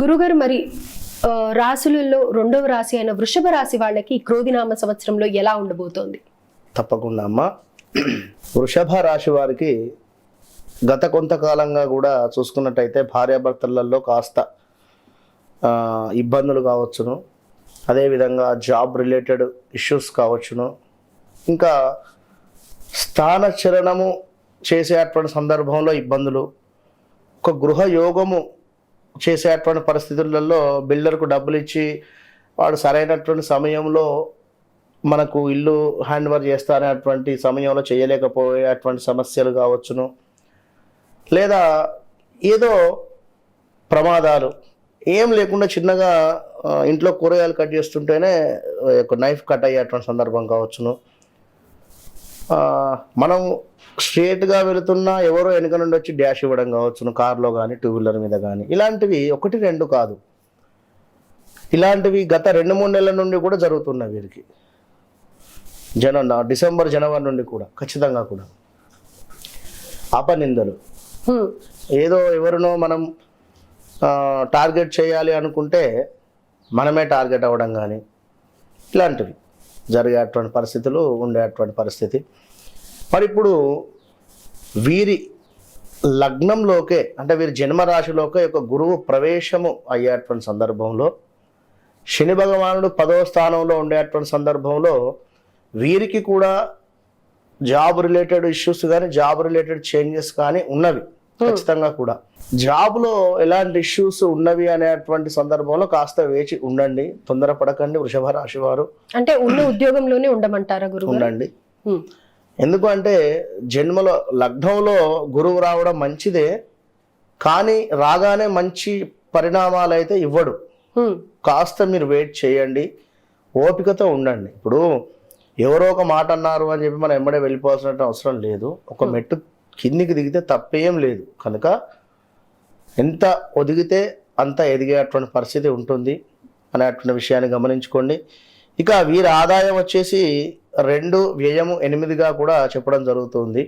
గురుగారు మరి ఆ, రాశులలో రెండవ రాశి అయిన వృషభ రాశి వాళ్ళకి క్రోధినామ సంవత్సరంలో ఎలా ఉండబోతోంది? తప్పకుండా అమ్మ. వృషభ రాశి వారికి గత కొంతకాలంగా కూడా చూసుకున్నట్టయితే భార్యాభర్తలలో కాస్త ఇబ్బందులు కావచ్చును. అదేవిధంగా జాబ్ రిలేటెడ్ ఇష్యూస్ కావచ్చును. ఇంకా స్థానచలనము చేసేటువంటి సందర్భంలో ఇబ్బందులు. ఒక గృహ యోగము చేసేటువంటి పరిస్థితులలో బిల్డర్కు డబ్బులు ఇచ్చి వాడు సరైనటువంటి సమయంలో మనకు ఇల్లు హ్యాండ్ ఓవర్ చేస్తానటువంటి సమయంలో చేయలేకపోయేటువంటి సమస్యలు కావచ్చును. లేదా ఏదో ప్రమాదాలు ఏం లేకుండా చిన్నగా ఇంట్లో కూరగాయలు కట్ చేస్తుంటేనే యొక్క నైఫ్ కట్ అయ్యేటువంటి సందర్భం కావచ్చును. మనం స్ట్రేట్గా వెళుతున్నా ఎవరో వెనుక నుండి వచ్చి డ్యాష్ ఇవ్వడం కావచ్చును కార్లో కానీ టూ వీలర్ మీద కానీ ఇలాంటివి ఒకటి రెండు కాదు. ఇలాంటివి గత రెండు మూడు నెలల నుండి కూడా జరుగుతున్నాయి వీరికి. జన డిసెంబర్ జనవరి నుండి కూడా ఖచ్చితంగా కూడా. అపనిందలు. ఏదో ఎవరినో మనం టార్గెట్ చేయాలి అనుకుంటే మనమే టార్గెట్ అవ్వడం కానీ ఇలాంటివి. జరిగేటువంటి పరిస్థితులు ఉండేటువంటి పరిస్థితి. మరి ఇప్పుడు వీరి లగ్నంలోకే అంటే వీరి జన్మరాశిలోకే ఒక గురువు ప్రవేశము అయ్యేటువంటి సందర్భంలో శని భగవానుడు పదవ స్థానంలో ఉండేటువంటి సందర్భంలో వీరికి కూడా జాబ్ రిలేటెడ్ ఇష్యూస్ కానీ జాబ్ రిలేటెడ్ చేంజెస్ కానీ ఉన్నవి. ఖచ్చితంగా కూడా. జాబ్లో ఎలాంటి ఇష్యూస్ ఉన్నవి అనేటువంటి సందర్భంలో కాస్త వేచి ఉండండి. తొందరపడకండి వృషభ రాశి వారు. అంటే ఉన్న ఉద్యోగంలోనే ఉండమంటారా గురుగారు ఉండండి. హ్మ్. ఎందుకు అంటే జన్మలో లగ్నంలో గురువు రావడం మంచిదే. కానీ రాగానే మంచి పరిణామాలు అయితే ఇవ్వడు. కాస్త మీరు వెయిట్ చేయండి. ఓపికతో ఉండండి. ఇప్పుడు ఎవరో ఒక మాట అన్నారు అని చెప్పి మనం ఎమ్మడే వెళ్ళిపోవాల్సిన అవసరం లేదు. ఒక మెట్టు కిందికి దిగితే తప్పేం లేదు. కనుక ఎంత ఒదిగితే అంత ఎదిగేటువంటి పరిస్థితి ఉంటుంది అనేటువంటి విషయాన్ని గమనించుకోండి. ఇక వీరి ఆదాయం వచ్చేసి రెండు వ్యయము ఎనిమిదిగా కూడా చెప్పడం జరుగుతుంది.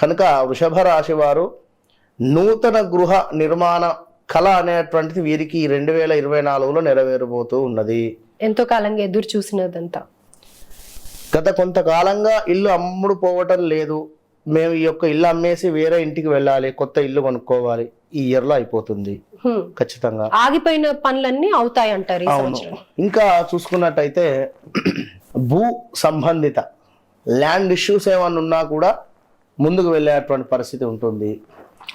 కనుక వృషభ రాశి వారు నూతన గృహ నిర్మాణ కళ అనేటువంటిది వీరికి రెండు వేల ఇరవై నాలుగులో నెరవేరబోతూ ఉన్నది. ఎంతో కాలంగా ఎదురు చూసినదంతా. గత కొంతకాలంగా ఇల్లు అమ్ముడు పోవటం లేదు. మేము ఈ యొక్క ఇల్లు అమ్మేసి వేరే ఇంటికి వెళ్ళాలి కొత్త ఇల్లు కొనుక్కోవాలి ఈ ఇయర్లో అయిపోతుంది. హ్మ్. ఖచ్చితంగా. ఆగిపోయిన పనులన్నీ అవుతాయి అంటారు అవును. ఇంకా చూసుకున్నట్టయితే భూ సంబంధిత ల్యాండ్ ఇష్యూస్ ఏమన్నా ఉన్నా కూడా ముందుకు వెళ్ళేటువంటి పరిస్థితి ఉంటుంది.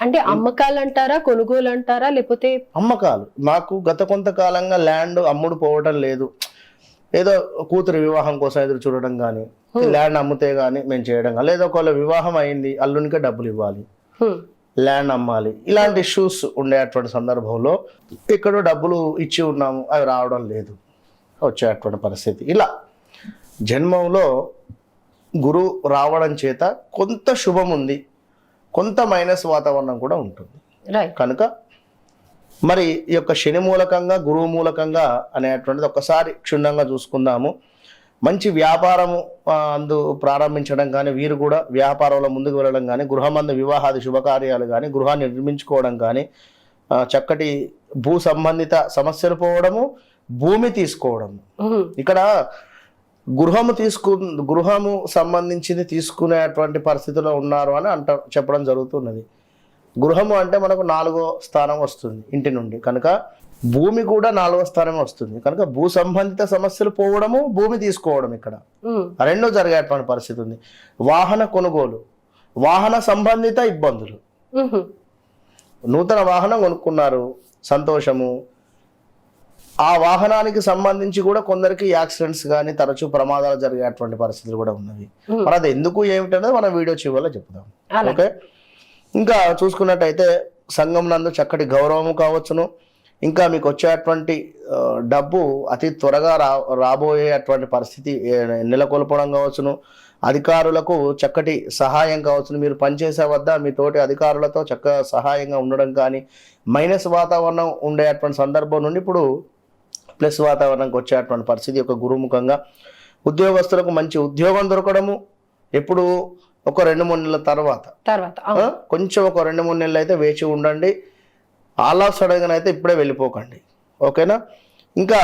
అంటే అమ్మకాలు అంటారా కొనుగోలు అంటారా లేకపోతే అమ్మకాలు. మాకు గత కొంతకాలంగా ల్యాండ్ అమ్ముడు పోవటం లేదు. ఏదో కూతురు వివాహం కోసం ఎదురు చూడడం కానీ ల్యాండ్ అమ్మితే కానీ మేము చేయడం కానీ లేదా ఒకవేళ వివాహం అయింది అల్లునికే డబ్బులు ఇవ్వాలి. ల్యాండ్ అమ్మాలి. ఇలాంటి ఇష్యూస్ ఉండేటువంటి సందర్భంలో ఎక్కడో డబ్బులు ఇచ్చి ఉన్నాము అవి రావడం లేదు. వచ్చేటువంటి పరిస్థితి. ఇలా జన్మంలో గురువు రావడం చేత కొంత శుభం ఉంది కొంత మైనస్ వాతావరణం కూడా ఉంటుంది. కనుక మరి ఈ యొక్క శని మూలకంగా గురువు మూలకంగా అనేటువంటిది ఒక్కసారి క్షుణ్ణంగా చూసుకుందాము. మంచి వ్యాపారము అందు ప్రారంభించడం కానీ వీరు కూడా వ్యాపారంలో ముందుకు వెళ్ళడం కానీ గృహమందు వివాహాది శుభకార్యాలు కానీ గృహాన్ని నిర్మించుకోవడం కానీ చక్కటి భూ సంబంధిత సమస్యలు పోవడము భూమి తీసుకోవడము హ్మ్. ఇక్కడ గృహము తీసుకు గృహము సంబంధించింది తీసుకునేటువంటి పరిస్థితిలో ఉన్నారు అని అంట చెప్పడం జరుగుతున్నది గృహము అంటే మనకు నాలుగో స్థానం వస్తుంది ఇంటి నుండి. కనుక భూమి కూడా నాలుగో స్థానం వస్తుంది. కనుక భూ సంబంధిత సమస్యలు పోవడము భూమి తీసుకోవడం ఇక్కడ. రెండో జరిగేటువంటి పరిస్థితి ఉంది. వాహన కొనుగోలు వాహన సంబంధిత ఇబ్బందులు. నూతన వాహనం కొనుక్కున్నారు సంతోషము. ఆ వాహనానికి సంబంధించి కూడా కొందరికి యాక్సిడెంట్స్ కానీ తరచూ ప్రమాదాలు జరిగేటువంటి పరిస్థితులు కూడా ఉన్నవి. మరి అది ఎందుకు ఏమిటనేది మనం వీడియో చివరిలో చెప్దాం. ఓకే? ఇంకా చూసుకున్నట్టయితే సంఘం నందు చక్కటి గౌరవము కావచ్చును. ఇంకా మీకు వచ్చేటువంటి డబ్బు అతి త్వరగా రా రాబోయేటువంటి పరిస్థితి నెలకొల్పడం కావచ్చును. అధికారులకు చక్కటి సహాయం కావచ్చును. మీరు పనిచేసే వద్ద మీ తోటి అధికారులతో చక్కగా సహాయంగా ఉండడం కానీ మైనస్ వాతావరణం ఉండేటువంటి సందర్భం నుండి ఇప్పుడు ప్లస్ వాతావరణంకి వచ్చేటువంటి పరిస్థితి ఒక గురుముఖంగా. ఉద్యోగస్తులకు మంచి ఉద్యోగం దొరకడము ఎప్పుడు ఒక రెండు మూడు నెలల తర్వాత. తర్వాత కొంచెం ఒక రెండు మూడు నెలలు అయితే వేచి ఉండండి. ఆల్ ఆఫ్ సడన్గా అయితే ఇప్పుడే వెళ్ళిపోకండి. ఓకేనా? ఇంకా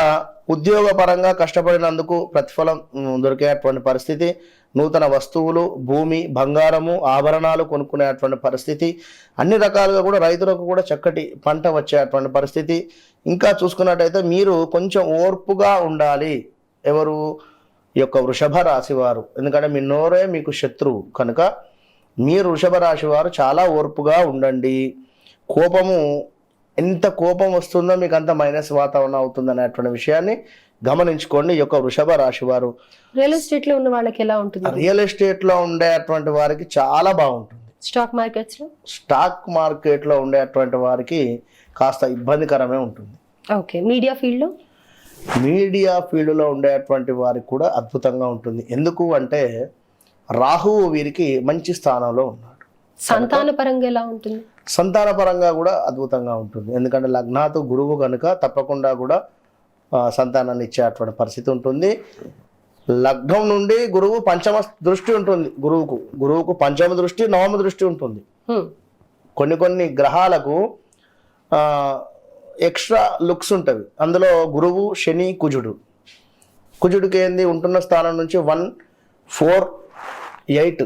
ఉద్యోగపరంగా కష్టపడినందుకు ప్రతిఫలం దొరికేటువంటి పరిస్థితి నూతన వస్తువులు భూమి బంగారము ఆభరణాలు కొనుక్కునేటువంటి పరిస్థితి అన్ని రకాలుగా కూడా రైతులకు కూడా చక్కటి పంట వచ్చేటువంటి పరిస్థితి. ఇంకా చూసుకున్నట్టయితే మీరు కొంచెం ఓర్పుగా ఉండాలి. ఎవరు? ఈ యొక్క వృషభ రాశి వారు ఎందుకంటే మీ నోరే మీకు శత్రువు. కనుక మీరు వృషభ రాశి వారు చాలా ఓర్పుగా ఉండండి. కోపము ఎంత కోపం వస్తుందో మీకు అంత మైనస్ వాతావరణం అవుతుంది అనేటువంటి విషయాన్ని గమనించుకోండి ఈ యొక్క వృషభ రాశి వారు రియల్ ఎస్టేట్లో ఉన్న వాళ్ళకి ఎలా ఉంటుంది? రియల్ ఎస్టేట్లో ఉండేటువంటి వారికి చాలా బాగుంటుంది. స్టాక్ మార్కెట్స్లో? స్టాక్ మార్కెట్లో ఉండేటువంటి వారికి కాస్త ఇబ్బందికరమే ఉంటుంది. ఓకే మీడియా ఫీల్డ్లో? మీడియా ఫీల్డ్లో ఉండేటువంటి వారికి కూడా అద్భుతంగా ఉంటుంది. ఎందుకు అంటే రాహువు వీరికి మంచి స్థానంలో ఉన్నాడు. సంతాన పరంగా ఎలా ఉంటుంది? సంతాన పరంగా కూడా అద్భుతంగా ఉంటుంది. ఎందుకంటే లగ్నాతు గురువు కనుక తప్పకుండా కూడా సంతానాన్ని ఇచ్చేటువంటి పరిస్థితి ఉంటుంది. లగ్నం నుండి గురువు పంచమ దృష్టి ఉంటుంది గురువుకు. గురువుకు పంచమ దృష్టి నవమ దృష్టి ఉంటుంది. కొన్ని కొన్ని గ్రహాలకు ఎక్స్ట్రా లుక్స్ ఉంటవి. అందులో గురువు శని కుజుడు. కుజుడికి ఏంది? ఉంటున్న స్థానం నుంచి వన్ ఫోర్ ఎయిట్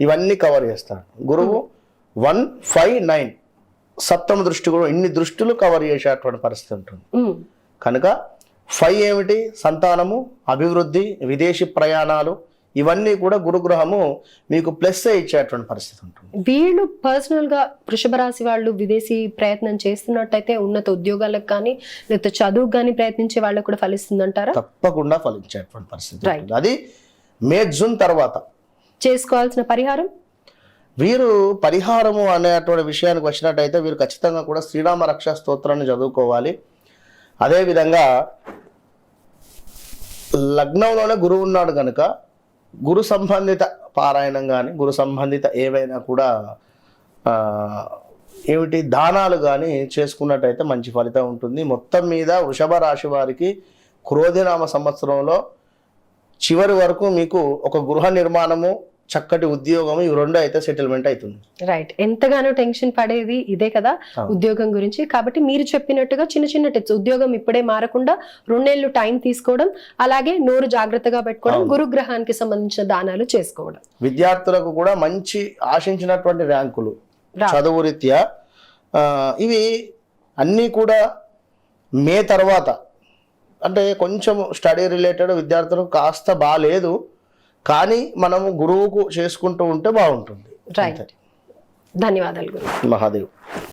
ఇవన్నీ కవర్ చేస్తాడు గురువు వన్ ఫైవ్ నైన్. సప్తమ దృష్టి కూడా ఇన్ని దృష్టిలు కవర్ చేసేటువంటి పరిస్థితి ఉంటుంది. హ్మ్. కనుక ఫైవ్ ఏమిటి? సంతానము అభివృద్ధి విదేశీ ప్రయాణాలు ఇవన్నీ కూడా గురుగ్రహము మీకు ప్లస్ ఇచ్చేటువంటి పరిస్థితి ఉంటుంది. వీళ్ళు పర్సనల్గా వృషభ రాశి వాళ్ళు విదేశీ ప్రయత్నం చేస్తున్నట్టయితే ఉన్నత ఉద్యోగాలకు కానీ లేకపోతే చదువుకు కానీ ప్రయత్నించే వాళ్ళకు కూడా ఫలిస్తుందంటారా? తప్పకుండా ఫలించేటువంటి పరిస్థితి అది మే జూన్ తర్వాత. చేసుకోవాల్సిన పరిహారం? వీరు పరిహారము అనేటువంటి విషయానికి వచ్చినట్టయితే వీరు ఖచ్చితంగా కూడా శ్రీరామ రక్షా స్తోత్రాన్ని చదువుకోవాలి. అదేవిధంగా లగ్నంలోనే గురువు ఉన్నాడు కనుక గురు సంబంధిత పారాయణం కానీ గురు సంబంధిత ఏవైనా కూడా ఏమిటి దానాలు కానీ చేసుకున్నట్టయితే మంచి ఫలితం ఉంటుంది. మొత్తం మీద వృషభ రాశి వారికి క్రోధినామ సంవత్సరంలో చివరి వరకు మీకు ఒక గృహ నిర్మాణము చక్కటి ఉద్యోగము ఇవి రెండు అయితే సెటిల్మెంట్ అవుతుంది రైట్ ఎంతగానో టెన్షన్ పడేది ఇదే కదా. ఉద్యోగం గురించి. కాబట్టి మీరు చెప్పినట్టుగా చిన్న చిన్న టిప్స్ ఉద్యోగం ఇప్పుడే మారకుండా రెండేళ్ళు టైం తీసుకోవడం అలాగే నోరు జాగ్రత్తగా పెట్టుకోవడం. గురుగ్రహానికి సంబంధించిన దానాలు చేసుకోవడం. విద్యార్థులకు కూడా మంచి ఆశించినటువంటి ర్యాంకులు. చదువు రీత్యా ఇవి అన్నీ కూడా మే తర్వాత. అంటే కొంచెం స్టడీ రిలేటెడ్ విద్యార్థులకు కాస్త బాగాలేదు కానీ మనము గురువుకు చేసుకుంటూ ఉంటే బాగుంటుంది. రైట్ ధన్యవాదాలు గురు. మహాదేవ్.